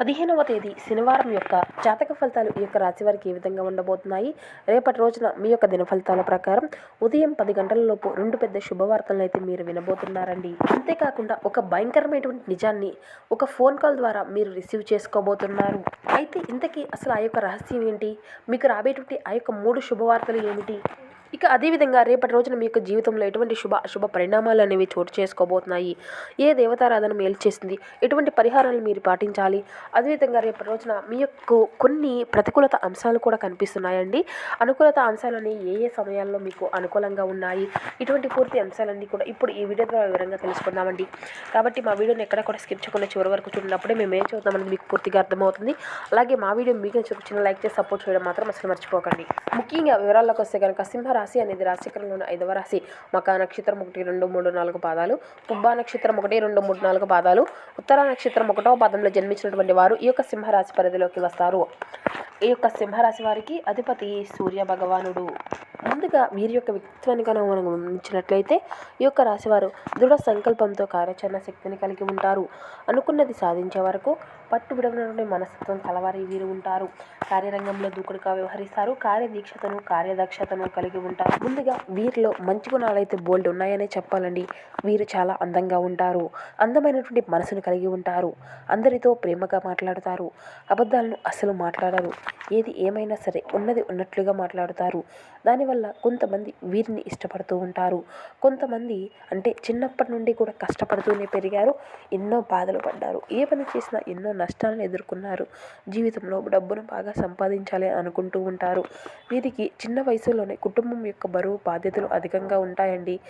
పదిహేనవ తేదీ శనివారం యొక్క జాతక ఫలితాలు ఈ యొక్క రాశి వారికి ఏ విధంగా ఉండబోతున్నాయి? రేపటి రోజున మీ యొక్క దిన ఫలితాల ప్రకారం ఉదయం పది గంటల లోపు రెండు పెద్ద శుభవార్తలను అయితే మీరు వినబోతున్నారండి. అంతేకాకుండా ఒక భయంకరమైనటువంటి నిజాన్ని ఒక ఫోన్ కాల్ ద్వారా మీరు రిసీవ్ చేసుకోబోతున్నారు. అయితే ఇంతకీ అసలు ఆ యొక్క రహస్యం ఏంటి? మీకు రాబేటువంటి ఆ యొక్క మూడు శుభవార్తలు ఏమిటి? ఇక అదేవిధంగా రేపటి రోజున మీ యొక్క జీవితంలో ఎటువంటి శుభ అశుభ పరిణామాలు అనేవి చోటు చేసుకోబోతున్నాయి? ఏ దేవతారాధన మేలు చేసింది? ఎటువంటి పరిహారాలు మీరు పాటించాలి? అదేవిధంగా రేపటి రోజున మీ యొక్క కొన్ని ప్రతికూలత అంశాలు కూడా కనిపిస్తున్నాయండి. అనుకూలత అంశాలని ఏ ఏ సమయాల్లో మీకు అనుకూలంగా ఉన్నాయి? ఇటువంటి పూర్తి అంశాలన్నీ కూడా ఇప్పుడు ఈ వీడియో ద్వారా వివరంగా తెలుసుకుందామండి. కాబట్టి మా వీడియోని ఎక్కడ కూడా స్కిప్ చేయకుండా చివరి వరకు చూడినప్పుడే మేము ఏం చదువుతామని మీకు పూర్తిగా అర్థమవుతుంది. అలాగే మా వీడియో మీకు నచ్చిన చిన్న లైక్ చేసి సపోర్ట్ చేయడం మాత్రం అసలు మర్చిపోకండి. ముఖ్యంగా వివరాల్లోకి వస్తే కనుక రాశి అనేది రాశికరంలోని ఐదవ రాశి. మకా నక్షత్రం ఒకటి రెండు మూడు నాలుగు పాదాలు. పుబ్బా నక్షత్రం ఒకటి రెండు మూడు నాలుగు పాదాలు. ఉత్తర నక్షత్రం ఒకటో పాదంలో జన్మించినటువంటి వారు ఈ యొక్క సింహరాశి పరిధిలోకి వస్తారు. ఈ యొక్క సింహరాశి వారికి అధిపతి సూర్య భగవానుడు. ముందుగా వీరి యొక్క వ్యక్తిత్వాన్ని కనుక మనం గమనించినట్లయితే ఈ యొక్క రాశివారు దృఢ సంకల్పంతో కార్యాచరణ శక్తిని కలిగి ఉంటారు. అనుకున్నది సాధించే వరకు పట్టుబిడవనటువంటి మనస్తత్వం కలవారి వీరు ఉంటారు. కార్యరంగంలో దూకుడుగా వ్యవహరిస్తారు. కార్యదీక్షతను కార్యదక్షతను కలిగి ఉంటారు. ముందుగా వీరిలో మంచి గుణాలు అయితే బోల్డ్ ఉన్నాయనే చెప్పాలండి. వీరు చాలా అందంగా ఉంటారు. అందమైనటువంటి మనసును కలిగి ఉంటారు. అందరితో ప్రేమగా మాట్లాడతారు. అబద్ధాలను అసలు మాట్లాడరు. ఏది ఏమైనా సరే ఉన్నది ఉన్నట్లుగా మాట్లాడతారు. దానివల్ల కొంతమంది వీరిని ఇష్టపడుతూ ఉంటారు. కొంతమంది అంటే చిన్నప్పటి నుండి కూడా కష్టపడుతూనే పెరిగారు. ఎన్నో బాధలు పడ్డారు. ఏ పని చేసినా ఎన్నో నష్టాలను ఎదుర్కొన్నారు. జీవితంలో డబ్బును బాగా సంపాదించాలి అని అనుకుంటూ ఉంటారు. వీరికి చిన్న వయసులోనే కుటుంబం యొక్క బరువు బాధ్యతలు అధికంగా ఉంటాయండి.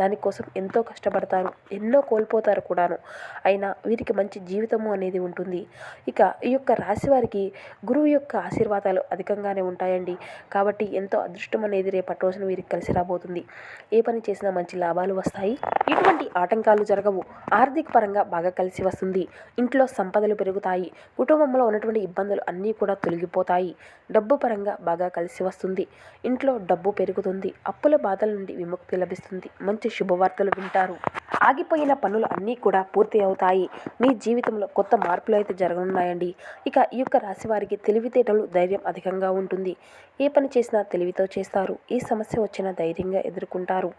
దానికోసం ఎంతో కష్టపడతారు ఎన్నో కోల్పోతారు కూడాను. అయినా వీరికి మంచి జీవితము అనేది ఉంటుంది. ఇక ఈ యొక్క రాశి వారికి గురువు యొక్క ఆశీర్వాదాలు అధికంగానే ఉంటాయండి. కాబట్టి ఎంతో అదృష్టం అనేది రేపటి రోజున వీరికి కలిసి రాబోతుంది. ఏ పని చేసినా మంచి లాభాలు వస్తాయి. ఇటువంటి ఆటంకాలు జరగవు. ఆర్థిక పరంగా బాగా కలిసి వస్తుంది. ఇంట్లో సంపదలు పెరుగుతాయి. కుటుంబంలో ఉన్నటువంటి ఇబ్బందులు అన్నీ కూడా తొలగిపోతాయి. డబ్బు పరంగా బాగా కలిసి వస్తుంది. ఇంట్లో డబ్బు పెరుగు పెరుగుతుంది. అప్పుల బాధల నుండి విముక్తి లభిస్తుంది. మంచి శుభవార్తలు వింటారు. ఆగిపోయిన పనులు అన్నీ కూడా పూర్తి అవుతాయి. మీ జీవితంలో కొత్త మార్పులు అయితే జరగనున్నాయండి. ఇక ఈ యొక్క రాశి వారికి తెలివితేటలు ధైర్యం అధికంగా ఉంటుంది. ఏ పని చేసినా తెలివితో చేస్తారు. ఏ సమస్య వచ్చినా ధైర్యంగా ఎదుర్కొంటారు.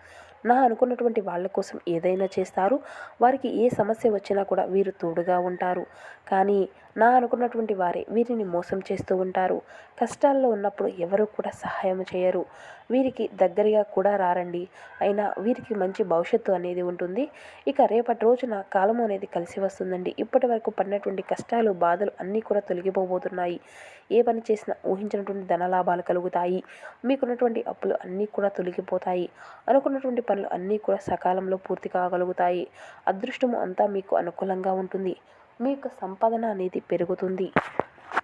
నా అనుకున్నటువంటి వాళ్ళ కోసం ఏదైనా చేస్తారు. వారికి ఏ సమస్య వచ్చినా కూడా వీరు తోడుగా ఉంటారు. కానీ నా అనుకున్నటువంటి వారే వీరిని మోసం చేస్తూ ఉంటారు. కష్టాల్లో ఉన్నప్పుడు ఎవరు కూడా సహాయం చేయరు. వీరికి దగ్గరగా కూడా రారండి. అయినా వీరికి మంచి భవిష్యత్తు అనేది ఉంటుంది. ఇక రేపటి రోజున కాలం అనేది కలిసి వస్తుందండి. ఇప్పటి వరకు పడినటువంటి కష్టాలు బాధలు అన్నీ కూడా తొలగిపోబోతున్నాయి. ఏ పని చేసినా ఊహించినటువంటి ధనలాభాలు కలుగుతాయి. మీకున్నటువంటి అప్పులు అన్నీ కూడా తొలగిపోతాయి. అనుకున్నటువంటి పనులు అన్నీ కూడా సకాలంలో పూర్తి కాగలుగుతాయి. అదృష్టము అంతా మీకు అనుకూలంగా ఉంటుంది. మీ యొక్క సంపాదన అనేది పెరుగుతుంది.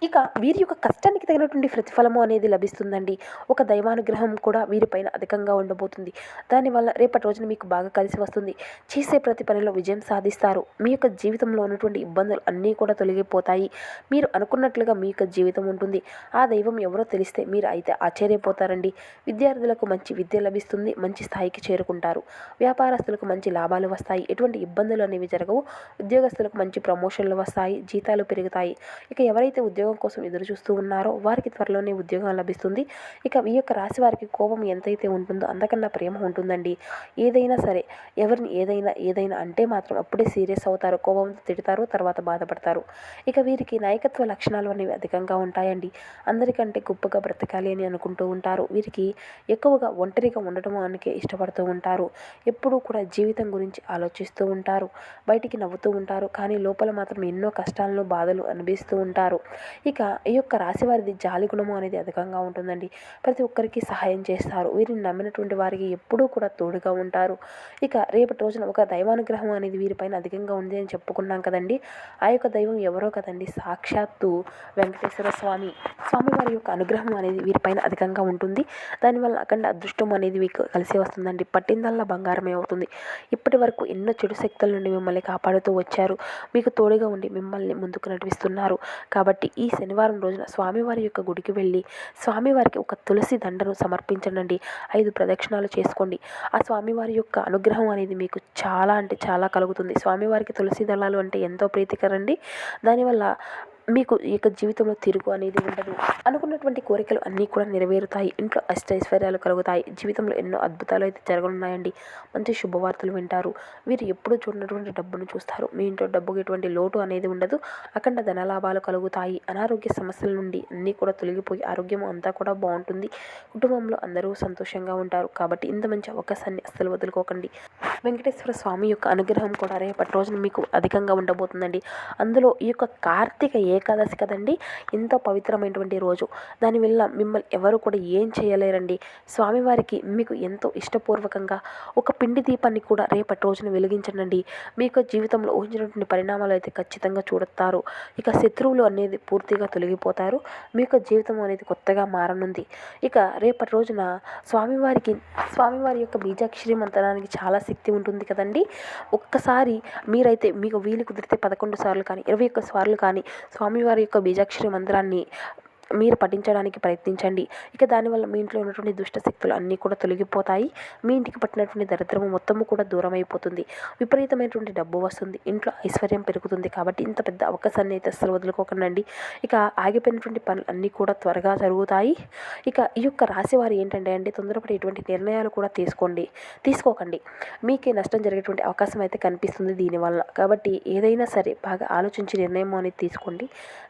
ఇక వీరి యొక్క కష్టానికి తగినటువంటి ప్రతిఫలము అనేది లభిస్తుందండి. ఒక దైవానుగ్రహం కూడా వీరిపైన అధికంగా ఉండబోతుంది. దానివల్ల రేపటి రోజున మీకు బాగా కలిసి వస్తుంది. చేసే ప్రతి పనిలో విజయం సాధిస్తారు. మీ యొక్క జీవితంలో ఉన్నటువంటి ఇబ్బందులు అన్నీ కూడా తొలగిపోతాయి. మీరు అనుకున్నట్లుగా మీ యొక్క జీవితం ఉంటుంది. ఆ దైవం ఎవరో తెలిస్తే మీరు అయితే ఆశ్చర్యపోతారండి. విద్యార్థులకు మంచి విద్య లభిస్తుంది. మంచి స్థాయికి చేరుకుంటారు. వ్యాపారస్తులకు మంచి లాభాలు వస్తాయి. ఎటువంటి ఇబ్బందులు అనేవి జరగవు. ఉద్యోగస్తులకు మంచి ప్రమోషన్లు వస్తాయి. జీతాలు పెరుగుతాయి. ఇక ఎవరైతే ఉద్యోగం కోసం ఎదురు చూస్తూ ఉన్నారో వారికి త్వరలోనే ఉద్యోగం లభిస్తుంది. ఇక ఈ యొక్క రాశి వారికి కోపం ఎంతైతే ఉంటుందో అంతకన్నా ప్రేమ ఉంటుందండి. ఏదైనా సరే ఎవరిని ఏదైనా ఏదైనా అంటే మాత్రం అప్పుడే సీరియస్ అవుతారు కోపంతో తిడతారు తర్వాత బాధపడతారు. ఇక వీరికి నాయకత్వ లక్షణాలు అనేవి అధికంగా ఉంటాయండి. అందరికంటే గొప్పగా బ్రతకాలి అని అనుకుంటూ ఉంటారు. వీరికి ఎక్కువగా ఒంటరిగా ఉండటం అనికే ఇష్టపడుతూ ఉంటారు. ఎప్పుడూ కూడా జీవితం గురించి ఆలోచిస్తూ ఉంటారు. బయటికి నవ్వుతూ ఉంటారు. కానీ లోపల మాత్రం ఎన్నో కష్టాలను బాధలు అనుభవిస్తూ ఉంటారు. ఇక ఈ యొక్క రాశి వారిది జాలి గుణము అనేది అధికంగా ఉంటుందండి. ప్రతి ఒక్కరికి సహాయం చేస్తారు. వీరిని నమ్మినటువంటి వారికి ఎప్పుడూ కూడా తోడుగా ఉంటారు. ఇక రేపటి రోజున ఒక దైవానుగ్రహం అనేది వీరిపైన అధికంగా ఉంది అని చెప్పుకున్నాం కదండి. ఆ యొక్క దైవం ఎవరో కదండి? సాక్షాత్తు వెంకటేశ్వర స్వామి. స్వామివారి యొక్క అనుగ్రహం అనేది వీరిపైన అధికంగా ఉంటుంది. దానివల్ల అఖండ అదృష్టం అనేది మీకు కలిసి వస్తుందండి. పట్టిందల్లా బంగారమే అవుతుంది. ఇప్పటి వరకు ఎన్నో చెడు శక్తుల నుండి మిమ్మల్ని కాపాడుతూ వచ్చారు. మీకు తోడుగా ఉండి మిమ్మల్ని ముందుకు నడిపిస్తున్నారు. కాబట్టి ఈ శనివారం రోజున స్వామివారి యొక్క గుడికి వెళ్ళి స్వామివారికి ఒక తులసి దండను సమర్పించండి ఐదు ప్రదక్షిణాలు చేసుకోండి. ఆ స్వామివారి యొక్క అనుగ్రహం అనేది మీకు చాలా అంటే చాలా కలుగుతుంది. స్వామివారికి తులసి దళాలు అంటే ఎంతో ప్రీతికరండి. దానివల్ల మీకు ఈ యొక్క జీవితంలో తిరుగు అనేది ఉండదు. అనుకున్నటువంటి కోరికలు అన్నీ కూడా నెరవేరుతాయి. ఇంట్లో అష్టైశ్వర్యాలు కలుగుతాయి. జీవితంలో ఎన్నో అద్భుతాలు అయితే జరగనున్నాయండి. మంచి శుభవార్తలు వింటారు. వీరు ఎప్పుడు చూడనటువంటి డబ్బును చూస్తారు. మీ ఇంట్లో డబ్బుకి ఎటువంటి లోటు అనేది ఉండదు. అఖండ ధనలాభాలు కలుగుతాయి. అనారోగ్య సమస్యల నుండి అన్నీ కూడా తొలగిపోయి ఆరోగ్యం అంతా కూడా బాగుంటుంది. కుటుంబంలో అందరూ సంతోషంగా ఉంటారు. కాబట్టి ఇంత మంచి అవకాశాన్ని అస్సలు వదులుకోకండి. వెంకటేశ్వర స్వామి యొక్క అనుగ్రహం కూడా రేపటి రోజున మీకు అధికంగా ఉండబోతుందండి. అందులో ఈ యొక్క కార్తీక ఏకాదశి కదండి. ఎంతో పవిత్రమైనటువంటి రోజు. దానివల్ల మిమ్మల్ని ఎవరు కూడా ఏం చేయలేరండి. స్వామివారికి మీకు ఎంతో ఇష్టపూర్వకంగా ఒక పిండి దీపాన్ని కూడా రేపటి రోజున వెలిగించండి మీ యొక్క జీవితంలో ఊహించినటువంటి పరిణామాలు అయితే ఖచ్చితంగా చూడతారు ఇక శత్రువులు అనేది పూర్తిగా తొలగిపోతారు. మీ యొక్క జీవితం అనేది కొత్తగా మారనుంది. ఇక రేపటి రోజున స్వామివారికి స్వామివారి యొక్క బీజాక్షరి మంత్రానికి చాలా శక్తి ఉంటుంది కదండి. ఒక్కసారి మీరైతే మీకు వీలు కుదిరితే పదకొండు సార్లు కానీ ఇరవై ఒక్క సార్లు కానీ స్వామివారి యొక్క బీజాక్షరి మంత్రాన్ని మీరు పఠించడానికి ప్రయత్నించండి. ఇక దానివల్ల మీ ఇంట్లో ఉన్నటువంటి దుష్టశక్తులు అన్నీ కూడా తొలగిపోతాయి. మీ ఇంటికి పట్టినటువంటి దరిద్రము మొత్తము కూడా దూరం అయిపోతుంది విపరీతమైనటువంటి డబ్బు వస్తుంది. ఇంట్లో ఐశ్వర్యం పెరుగుతుంది కాబట్టి ఇంత పెద్ద అవకాశాన్ని అయితే అస్సలు వదులుకోకండి ఇక ఆగిపోయినటువంటి పనులు అన్నీ కూడా త్వరగా జరుగుతాయి. ఇక ఈ యొక్క రాశి వారు ఏంటంటే అండి తొందరపడి ఎటువంటి నిర్ణయాలు కూడా తీసుకోండి. తీసుకోకండి. మీకే నష్టం జరిగేటువంటి అవకాశం అయితే కనిపిస్తుంది దీనివల్ల. కాబట్టి ఏదైనా సరే బాగా ఆలోచించి నిర్ణయం అనేది తీసుకోండి.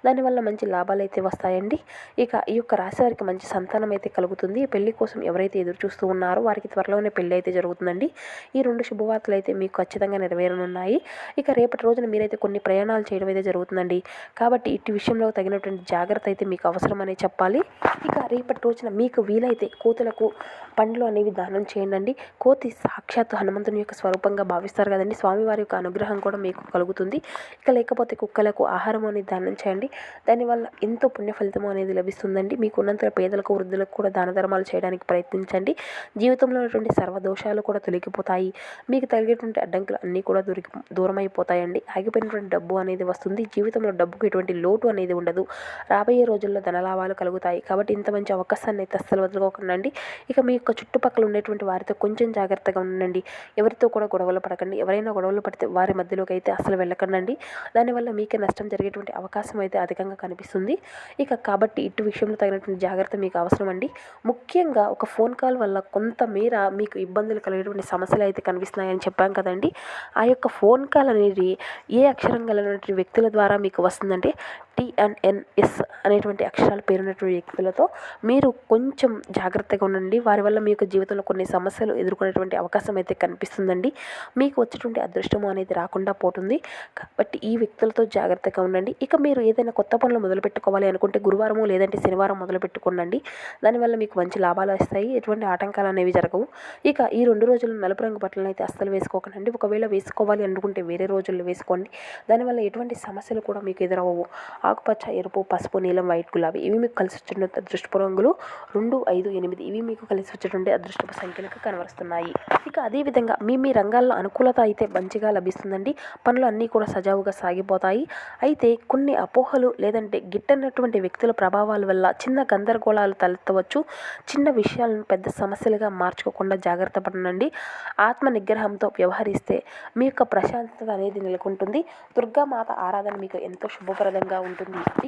దానివల్ల మంచి లాభాలు అయితే వస్తాయండి. ఇక ఈ యొక్క రాశి వారికి మంచి సంతానం అయితే కలుగుతుంది. పెళ్ళి కోసం ఎవరైతే ఎదురు చూస్తూ ఉన్నారో వారికి త్వరలోనే పెళ్ళి అయితే జరుగుతుందండి. ఈ రెండు శుభవార్తలు అయితే మీకు ఖచ్చితంగా నెరవేరనున్నాయి. ఇక రేపటి రోజున మీరైతే కొన్ని ప్రయాణాలు చేయడం అయితే జరుగుతుందండి. కాబట్టి ఇటు విషయంలో తగినటువంటి జాగ్రత్త అయితే మీకు అవసరమనే చెప్పాలి. ఇక రేపటి రోజున మీకు వీలైతే కోతులకు పండ్లు అనేవి దానం చేయండి కోతి సాక్షాత్ హనుమంతుని యొక్క స్వరూపంగా భావిస్తారు కదండి. స్వామివారి యొక్క అనుగ్రహం కూడా మీకు కలుగుతుంది. ఇక లేకపోతే కుక్కలకు ఆహారం అనేది దానం చేయండి. దానివల్ల ఎంతో పుణ్య ఫలితం అనేది లభిస్తుందండి. మీకు ఉన్నంత పేదలకు వృద్ధులకు కూడా దాన ధర్మాలు చేయడానికి ప్రయత్నించండి. జీవితంలో ఉన్నటువంటి సర్వదోషాలు కూడా తొలగిపోతాయి. మీకు తగిలేటువంటి అడ్డంకులు అన్నీ కూడా దొరికి దూరం అయిపోతాయండి ఆగిపోయినటువంటి డబ్బు అనేది వస్తుంది. జీవితంలో డబ్బుకు ఎటువంటి లోటు అనేది ఉండదు. రాబోయే రోజుల్లో ధనలాభాలు కలుగుతాయి. కాబట్టి ఇంత మంచి అవకాశాన్ని అయితే అస్సలు వదులుకోకండి ఇక మీ యొక్క చుట్టుపక్కల ఉండేటువంటి వారితో కొంచెం జాగ్రత్తగా ఉండండి. ఎవరితో కూడా గొడవలు పడకండి. ఎవరైనా గొడవలు పడితే వారి మధ్యలోకి అయితే అసలు వెళ్ళకండి దానివల్ల మీకే నష్టం జరిగేటువంటి అవకాశం అయితే అధికంగా కనిపిస్తుంది. ఇక కాబట్టి కాబట్టి ఇటు విషయంలో తగినటువంటి జాగ్రత్త మీకు అవసరం అండి. ముఖ్యంగా ఒక ఫోన్ కాల్ వల్ల కొంతమేర మీకు ఇబ్బందులు కలిగేటువంటి సమస్యలు అయితే కనిపిస్తున్నాయని చెప్పాం కదండి. ఆ యొక్క ఫోన్ కాల్ అనేది ఏ అక్షరం కలిగినటువంటి వ్యక్తుల ద్వారా మీకు వస్తుందంటే టిఎన్ఎన్ఎస్ అనేటువంటి అక్షరాల పేరున్నటువంటి వ్యక్తులతో మీరు కొంచెం జాగ్రత్తగా ఉండండి. వారి వల్ల మీ యొక్క జీవితంలో కొన్ని సమస్యలు ఎదుర్కొనేటువంటి అవకాశం అయితే కనిపిస్తుందండి. మీకు వచ్చేటువంటి అదృష్టము అనేది రాకుండా పోతుంది. కాబట్టి ఈ వ్యక్తులతో జాగ్రత్తగా ఉండండి. ఇక మీరు ఏదైనా కొత్త పనులు మొదలు పెట్టుకోవాలి అనుకుంటే గురువారము లేదంటే శనివారం మొదలు పెట్టుకోండి దానివల్ల మీకు మంచి లాభాలు వస్తాయి. ఎటువంటి ఆటంకాలు అనేవి జరగవు. ఇక ఈ రెండు రోజులు నలుపు రంగు బట్టలను అయితే అస్సలు వేసుకోకండి. ఒకవేళ వేసుకోవాలి అనుకుంటే వేరే రోజుల్లో వేసుకోండి. దానివల్ల ఎటువంటి సమస్యలు కూడా మీకు ఎదురవ్వవు. ఆకుపచ్చ ఎరుపు పసుపు నీలం వైట్ గులాబీ ఇవి మీకు కలిసి వచ్చినటువంటి అదృష్టపు రంగులు రెండు ఐదు ఎనిమిది ఇవి మీకు కలిసి వచ్చేటువంటి అదృష్టపు సంఖ్యలకు కనబరుస్తున్నాయి. ఇక అదేవిధంగా మీ మీ రంగాల్లో అనుకూలత అయితే మంచిగా లభిస్తుందండి. పనులు అన్నీ కూడా సజావుగా సాగిపోతాయి. అయితే కొన్ని అపోహలు లేదంటే గిట్టనటువంటి వ్యక్తుల ప్రభావాల వల్ల చిన్న గందరగోళాలు తలెత్తవచ్చు. చిన్న విషయాలను పెద్ద సమస్యలుగా మార్చుకోకుండా జాగ్రత్త పడనండి ఆత్మ నిగ్రహంతో వ్యవహరిస్తే మీ యొక్క ప్రశాంతత అనేది నెలకొంటుంది. దుర్గామాత ఆరాధన మీకు ఎంతో శుభప్రదంగా ఉంటుంది.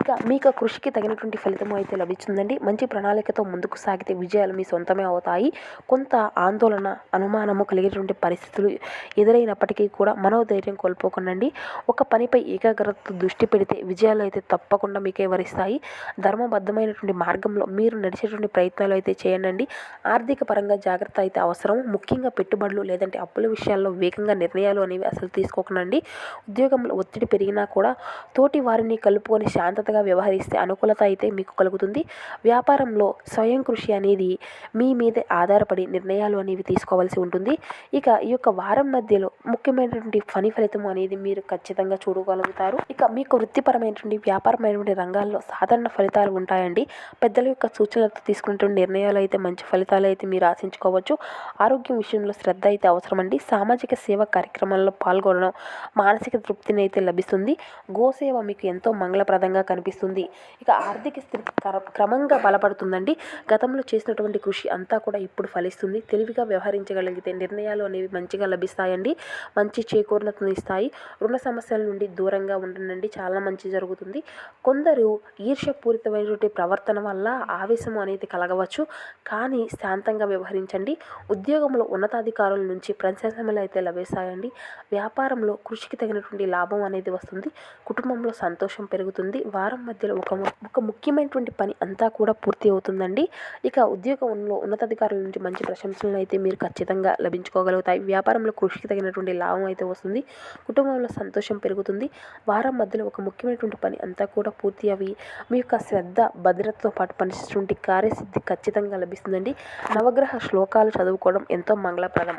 ఇక మీకు కృషికి తగినటువంటి ఫలితం అయితే లభిస్తుందండి. మంచి ప్రణాళికతో ముందుకు సాగితే విజయాలు మీ సొంతమే అవుతాయి. కొంత ఆందోళన అనుమానము కలిగేటువంటి పరిస్థితులు ఎదురైనప్పటికీ కూడా మనోధైర్యం కోల్పోకండి ఒక పనిపై ఏకాగ్రత దృష్టి పెడితే విజయాలు అయితే తప్పకుండా మీకే వరిస్తాయి ధర్మబద్ధమైనటువంటి మార్గంలో మీరు నడిచేటువంటి ప్రయత్నాలు అయితే చేయండి ఆర్థిక పరంగా జాగ్రత్త అయితే అవసరం. ముఖ్యంగా పెట్టుబడులు లేదంటే అప్పుల విషయాల్లో వేగంగా నిర్ణయాలు అనేవి అసలు తీసుకోకండి ఉద్యోగంలో ఒత్తిడి పెరిగినా కూడా తోటి వారిని కలుపుకొని తీసుకొని శాంతతగా వ్యవహరిస్తే అనుకూలత అయితే మీకు కలుగుతుంది. వ్యాపారంలో స్వయం కృషి అనేది మీ మీదే ఆధారపడి నిర్ణయాలు అనేవి తీసుకోవాల్సి ఉంటుంది. ఇక ఈ యొక్క వారం మధ్యలో ముఖ్యమైనటువంటి పని ఫలితం అనేది మీరు ఖచ్చితంగా చూడగలుగుతారు. ఇక మీకు వృత్తిపరమైనటువంటి వ్యాపారమైనటువంటి రంగాల్లో సాధారణ ఫలితాలు ఉంటాయండి. పెద్దల యొక్క సూచనలతో తీసుకున్నటువంటి నిర్ణయాలు అయితే మంచి ఫలితాలు అయితే మీరు ఆశించుకోవచ్చు. ఆరోగ్యం విషయంలో శ్రద్ధ అయితే అవసరమండి. సామాజిక సేవ కార్యక్రమాల్లో పాల్గొనడం మానసిక తృప్తిని అయితే లభిస్తుంది. గోసేవ మీకు ఎంతో మంగళ మంగళప్రదంగా కనిపిస్తుంది. ఇక ఆర్థిక స్థితి క్రమంగా బలపడుతుందండి. గతంలో చేసినటువంటి కృషి అంతా కూడా ఇప్పుడు ఫలిస్తుంది. తెలివిగా వ్యవహరించగలిగితే నిర్ణయాలు అనేవి మంచిగా లభిస్తాయండి. మంచి చేకూర్ణతను ఇస్తాయి. రుణ సమస్యల నుండి దూరంగా ఉండండి చాలా మంచి జరుగుతుంది. కొందరు ఈర్ష్యపూరితమైనటువంటి ప్రవర్తన వల్ల ఆవేశం అనేది కలగవచ్చు. కానీ శాంతంగా వ్యవహరించండి. ఉద్యోగంలో ఉన్నతాధికారుల నుంచి ప్రశంసలు అయితే లభిస్తాయండి. వ్యాపారంలో కృషికి తగినటువంటి లాభం అనేది వస్తుంది. కుటుంబంలో సంతోషం పెరుగుతుంది. వారం మధ్యలో ఒక ఒక ముఖ్యమైనటువంటి పని అంతా కూడా పూర్తి అవుతుందండి. ఇక ఉద్యోగంలో ఉన్నతాధికారుల నుంచి మంచి ప్రశంసలను అయితే మీరు ఖచ్చితంగా లభించుకోగలుగుతాయి. వ్యాపారంలో కృషికి తగినటువంటి లాభం అయితే వస్తుంది. కుటుంబంలో సంతోషం పెరుగుతుంది. వారం మధ్యలో ఒక ముఖ్యమైనటువంటి పని అంతా కూడా పూర్తి అవి మీ యొక్క శ్రద్ధ భద్రతతో పాటు పనిచేసేటువంటి కార్యసిద్ధి ఖచ్చితంగా లభిస్తుందండి. నవగ్రహ శ్లోకాలు చదువుకోవడం ఎంతో మంగళప్రదం.